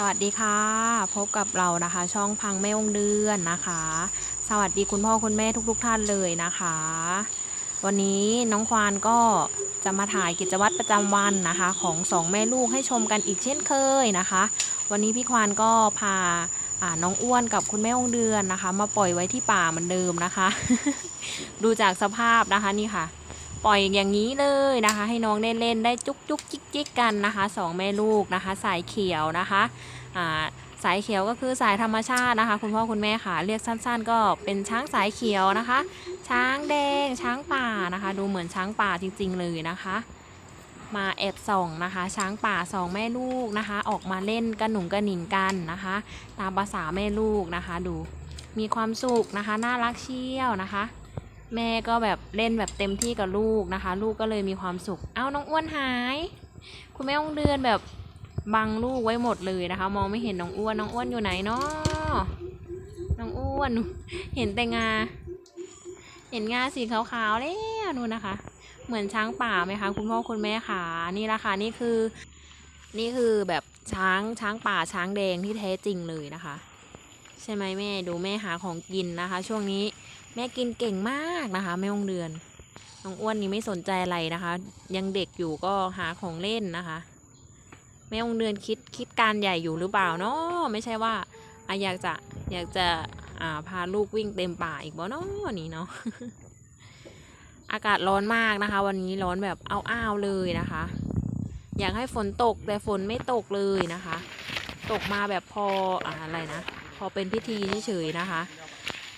สวัสดีค่ะ พบกับเรานะคะ ช่องพังแม่องเดือนนะคะ สวัสดีคุณพ่อคุณแม่ทุก ๆทท่านเลยนะคะ วันนี้น้องควานก็จะมาถ่ายกิจวัตรประจำวันนะคะ ของสองแม่ลูกให้ชมกันอีกเช่นเคยนะคะ วันนี้พี่ควานก็พาอ่าน้องอ้วนกับคุณแม่องเดือนนะคะ มาปล่อยไว้ที่ป่าเหมือนเดิมนะคะ ดูจากสภาพนะคะนี่ค่ะ ปล่อยอย่างนี้เลยนะคะ ให้น้องได้เล่นได้จุกจุกจิกจิกกันนะคะสองแม่ลูกนะคะ สายเขียวนะคะอ่าสายเขียวก็คือสายธรรมชาตินะคะ คุณพ่อคุณแม่ค่ะเรียกสั้น ๆ ก็เป็นช้างสายเขียวนะคะ ช้างแดงช้างป่านะคะ ดูเหมือนช้างป่าจริง ๆ เลยนะคะ มาแอบส่องนะคะ ช้างป่าสองแม่ลูกนะคะ ออกมาเล่นกระหนุ่งกระหนิงกันนะคะ ตามภาษาแม่ลูกนะคะ ดูมีความสุขนะคะ น่ารักเชี่ยวนะคะ แม่ก็แบบเล่นแบบเต็มที่กับลูกนะคะ ลูกก็เลยมีความสุข เอ้าน้องอ้วนหาย คุณแม่องเดือนแบบบังลูกไว้หมดเลยนะคะ มองไม่เห็นน้องอ้วนน้องอ้วนอยู่ไหนเนาะน้องอ้วน เห็นแต่งา เห็นงาสีขาวๆแล้วนู่นนะคะ เหมือนช้างป่าไหมคะ คุณพ่อคุณแม่ค่ะนี่ละค่ะนี่คือ นี่คือแบบช้างช้างป่าช้างแดงที่แท้จริงเลยนะคะ ใช่ไหมแม่ดูแม่หาของกินนะคะ ช่วงนี้แม่กินเก่งมากนะคะแม่องเดือนน้องอ้วนนี่ไม่สนใจอะไรนะคะ ยังเด็กอยู่ก็หาของเล่นนะคะแม่องเดือนคิดคิดการใหญ่อยู่หรือเปล่าเนาะไม่ใช่ว่าอะอยากจะอยากจะาพาลูกวิ่งเต็มป่าอีกบ่เนาะนี่เนาะอากาศร้อนมากนะคะ วันนี้ร้อนแบบอ้าวๆเลยนะคะ อยากให้ฝนตกแต่ฝนไม่ตกเลยนะคะ ตกมาแบบพออะไรนะ พอเป็นพิธีเฉยๆนะคะ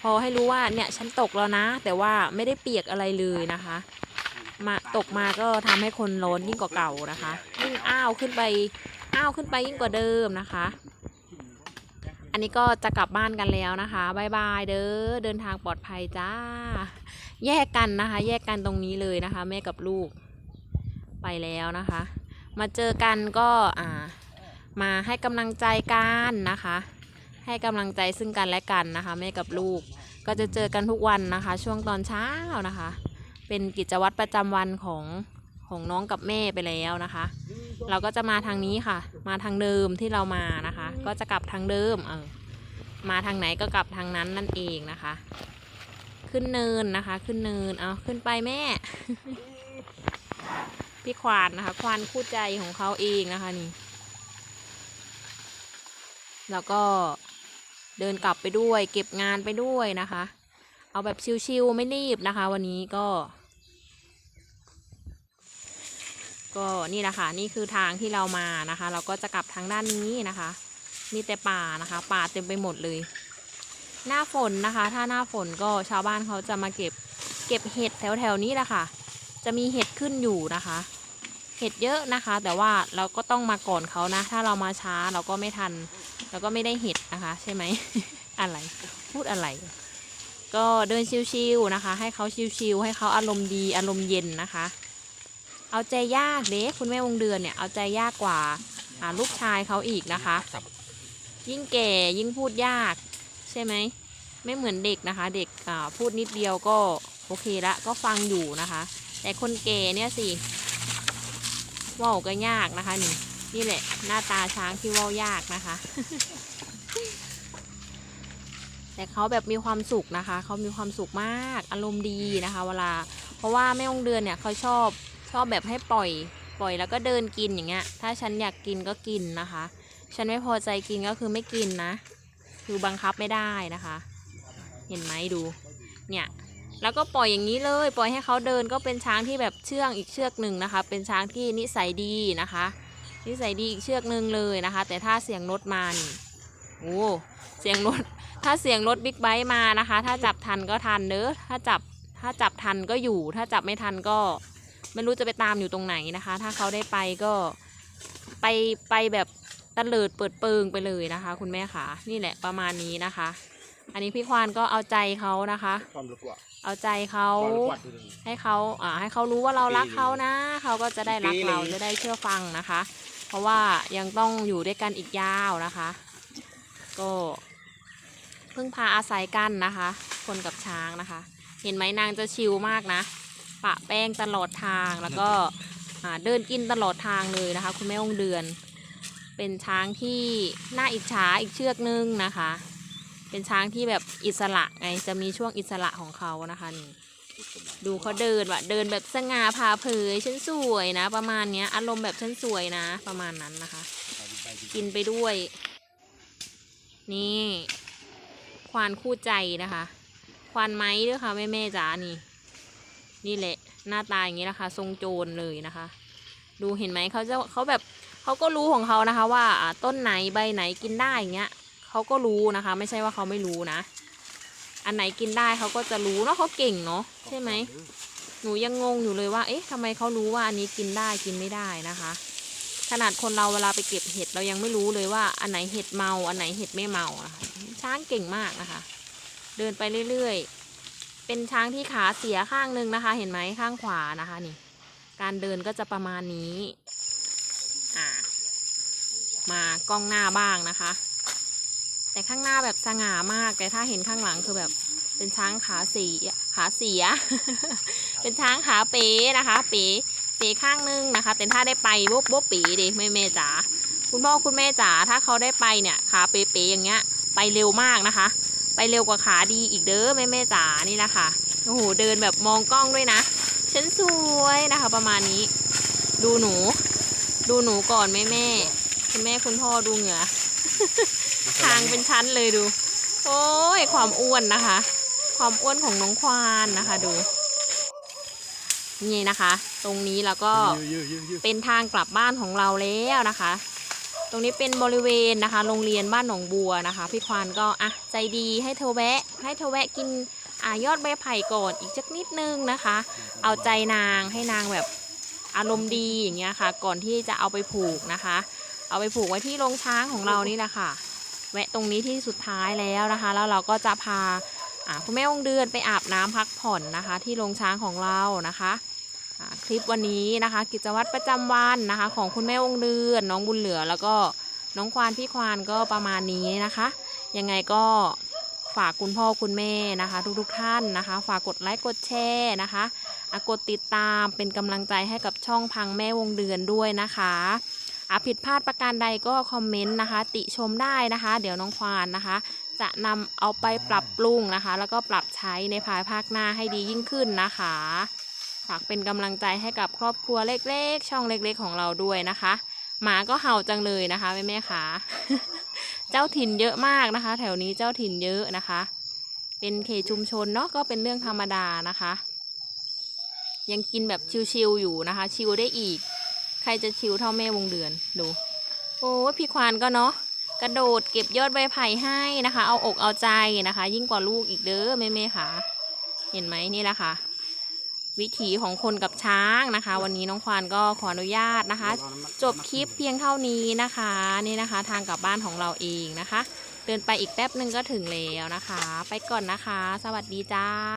พอให้รู้ว่าเนี่ยฉันตกแล้วนะ แต่ว่าไม่ได้เปียกอะไรเลยนะคะ มาตกมาก็ทำให้คนร้อนยิ่งกว่าเก่านะคะยิ่งอ้าวขึ้นไปอ้าวขึ้นไปยิ่งกว่าเดิมนะคะ อันนี้ก็จะกลับบ้านกันแล้วนะคะบายบายเด้อเดินทางปลอดภัยจ้า แยกกันนะคะ แยกกันตรงนี้เลยนะคะ แม่กับลูกไปแล้วนะคะ มาเจอกันก็อ่ามาให้กำลังใจกันนะคะ ให้กำลังใจซึ่งกันและกันนะคะ แม่กับลูก ก็จะเจอกันทุกวันนะคะ ช่วงตอนเช้านะคะ เป็นกิจวัตรประจำวันของของน้องกับแม่ไปแล้วนะคะ เราก็จะมาทางนี้ค่ะ มาทางเดิมที่เรามานะคะ ก็จะกลับทางเดิมเออมาทางไหนก็กลับทางนั้นนั่นเองนะคะ ขึ้นเนินนะคะ ขึ้นเนินเอาขึ้นไปแม่ พี่ควานนะคะ ควานคู่ใจของเขาเองนะคะนี่ แล้วก็ เดินกลับไปด้วย เก็บงานไปด้วยนะคะ เอาแบบชิวๆไม่รีบนะคะ วันนี้ก็ ก็นี่แหละค่ะนี่คือทางที่เรามานะคะ เราก็จะกลับทางด้านนี้นะคะ มีแต่ป่านะคะ ป่าเต็มไปหมดเลย หน้าฝนนะคะ ถ้าหน้าฝนก็ชาวบ้านเขาจะมาเก็บเก็บเห็ดแถวๆนี้แหละค่ะ จะมีเห็ดขึ้นอยู่นะคะเห็ดเยอะนะคะ แต่ว่าเราก็ต้องมาก่อนเขานะ ถ้าเรามาช้าเราก็ไม่ทัน เราก็ไม่ได้เห็ดนะคะ ใช่ไหม อะไร พูดอะไร ก็เดินชิวๆนะคะ ให้เขาชิวๆให้เขาอารมณ์ดีอารมณ์เย็นนะคะ เอาใจยากเด้คุณแม่วงเดือนเนี่ยเอาใจยากกว่าลูกชายเขาอีกนะคะ ยิ่งแก่ยิ่งพูดยาก ใช่ไหมไม่เหมือนเด็กนะคะ เด็กพูดนิดเดียวก็โอเคละก็ฟังอยู่นะคะ แต่คนแก่เนี่ยสิว่าก็ยากนะคะนี่ นี่แหละ หน้าตาช้างที่เว่ายากนะคะ แต่เขาแบบมีความสุขนะคะ เขามีความสุขมาก อารมณ์ดีนะคะ เวลา เพราะว่าแม่องเดือนเนี่ยเขาชอบชอบแบบให้ปล่อย ปล่อยแล้วก็เดินกินอย่างเงี้ย ถ้าฉันอยากกินก็กินนะคะ ฉันไม่พอใจกินก็คือไม่กินนะ คือบังคับไม่ได้นะคะ เห็นไหมดู เนี่ยแล้วก็ปล่อยอย่างนี้เลย ปล่อยให้เขาเดินก็เป็นช้างที่แบบเชื่องอีกเชือกหนึ่งนะคะ เป็นช้างที่นิสัยดีนะคะ นิสัยดีอีกเชือกหนึ่งเลยนะคะ แต่ถ้าเสียงรถมานี่โอ้เสียงรถถ้าเสียงรถบิ๊กไบค์มานะคะ ถ้าจับทันก็ทันเด้อถ้าจับถ้าจับทันก็อยู่ ถ้าจับไม่ทันก็ ไม่รู้จะไปตามอยู่ตรงไหนนะคะ ถ้าเขาได้ไปก็ไปไปแบบตะเลิดเปิดเปิงไปเลยนะคะ คุณแม่ค่ะนี่แหละประมาณนี้นะคะ อันนี้พี่ควานก็เอาใจเขานะคะ ความรู้ว่าเอาใจเขาความรู้ว่าคือให้เขาอ่าให้เขารู้ว่าเรารักเขานะเขาก็จะได้รักเราปีหนึ่งจะได้เชื่อฟังนะคะ เพราะว่ายังต้องอยู่ด้วยกันอีกยาวนะคะ ก็เพิ่งพาอาศัยกันนะคะ คนกับช้างนะคะ เห็นไหมนางจะชิลมากนะ ปะแป้งตลอดทางแล้วก็อ่าเดินกินตลอดทางเลยนะคะ คุณแม่องเดือน เป็นช้างที่น่าอิจฉาอีกเชือกนึงนะคะ เป็นช้างที่แบบอิสระไงจะมีช่วงอิสระของเขานะคะนี่ดูเขาเดินว่ะเดินแบบสง่าผ่าเผยฉันสวยนะ ประมาณเนี้ย อารมณ์แบบฉันสวยนะ ประมาณนั้นนะคะ กินไปด้วย นี่ ควานคู่ใจนะคะ ควานไม้ด้วยค่ะแม่แม่ๆจ๋านี่ นี่แหละ หน้าตาอย่างนี้นะคะ ทรงโจรเลยนะคะ ดูเห็นไหมเขาจะเขาแบบเขาก็รู้ของเขานะคะ ว่าอ่าต้นไหนใบไหนกินได้อย่างเงี้ย เขาก็รู้นะคะ ไม่ใช่ว่าเขาไม่รู้นะ อันไหนกินได้เขาก็จะรู้เนาะเขาเก่งเนาะใช่ไหมหนูยังงงอยู่เลยว่า เอ๊ะทำไมเขารู้ว่าอันนี้กินได้กินไม่ได้นะคะ ขนาดคนเราเวลาไปเก็บเห็ดเรายังไม่รู้เลยว่า อันไหนเห็ดเมา อันไหนเห็ดไม่เมานะคะช้างเก่งมากนะคะ เดินไปเรื่อยๆ เป็นช้างที่ขาเสียข้างหนึ่งนะคะ เห็นไหมข้างขวานะคะนี่ การเดินก็จะประมาณนี้ อ่ามากล้องหน้าบ้างนะคะ แต่ข้างหน้าแบบสง่ามาก แต่ถ้าเห็นข้างหลังคือแบบเป็นช้างขาสีขาเสีย เป็นช้างขาเป๋นะคะ เป๋เป๋ข้างนึงนะคะ แต่ถ้าได้ไปบ๊บบ๊บปีดิแม่แม่จ๋าคุณพ่อคุณแม่จ๋าถ้าเขาได้ไปเนี่ยขาเป๋เป๋อย่างเงี้ย ไปเร็วมากนะคะ ไปเร็วกว่าขาดีอีกเด้อแม่แม่จ๋านี่แหละค่ะโอ้โหเดินแบบมองกล้องด้วยนะฉันสวยนะคะ ประมาณนี้ ดูหนู ดูหนูก่อนแม่แม่คุณแม่คุณพ่อดูเหงื่อ ทางเป็นชั้นเลยดู โอ้ยความอ้วนนะคะ ความอ้วนของน้องควานนะคะดู นี่นะคะ ตรงนี้แล้วก็ยืดยืดยืดเป็นทางกลับบ้านของเราแล้วนะคะ ตรงนี้เป็นบริเวณนะคะ โรงเรียนบ้านหนองบัวนะคะ พี่ควานก็อะใจดีให้เธอแวะ ให้เธอแวะกินอ่ายอดใบไผ่ก่อนอีกสักนิดนึงนะคะ เอาใจนางให้นางแบบอารมณ์ดีอย่างเงี้ยค่ะ ก่อนที่จะเอาไปผูกนะคะ เอาไปผูกไว้ที่โรงช้างของเรานี่แหละค่ะ แวะตรงนี้ที่สุดท้ายแล้วนะคะ แล้วเราก็จะพาคุณแม่องเดือนไปอาบน้ำพักผ่อนนะคะ ที่โรงช้างของเรานะคะคลิปวันนี้นะคะ กิจวัตรประจำวันนะคะ ของคุณแม่องเดือน น้องบุญเหลือแล้วก็น้องควานพี่ควานก็ประมาณนี้นะคะยังไงก็ฝากคุณพ่อคุณแม่นะคะ ทุกๆท่านนะคะ ฝากกดไลค์กดแชร์นะคะอะกดติดตามเป็นกำลังใจให้กับช่องพังแม่วงเดือนด้วยนะคะ อะผิดพลาดประการใดก็คอมเมนต์นะคะ ติชมได้นะคะ เดี๋ยวน้องควานนะคะ จะนำเอาไปปรับปรุงนะคะ แล้วก็ปรับใช้ในภายภาคหน้าให้ดียิ่งขึ้นนะคะ ฝากเป็นกำลังใจให้กับครอบครัวเล็ก ๆ ช่องเล็ก ๆ ของเราด้วยนะคะ หมาก็เห่าจังเลยนะคะแม่แม่ๆค่ะเจ้าถิ่นเยอะมากนะคะ แถวนี้เจ้าถิ่นเยอะนะคะ เป็นเขตชุมชนเนาะก็เป็นเรื่องธรรมดานะคะ ยังกินแบบชิวๆอยู่นะคะ ชิวได้อีก ใครจะชิวเท่าแม่วงเดือนดู โอ้พี่ควานก็เนาะกระโดดเก็บยอดใบไผ่ให้นะคะ เอาอกเอาใจนะคะ ยิ่งกว่าลูกอีกเด้อแม่ๆค่ะ เห็นไหมนี่แหละค่ะ วิถีของคนกับช้างนะคะ วันนี้น้องควานก็ขออนุญาตนะคะ จบคลิปเพียงเท่านี้นะคะนี่นะคะ ทางกลับบ้านของเราเองนะคะ เดินไปอีกแป๊บหนึ่งก็ถึงแล้วนะคะ ไปก่อนนะคะ สวัสดีจ้า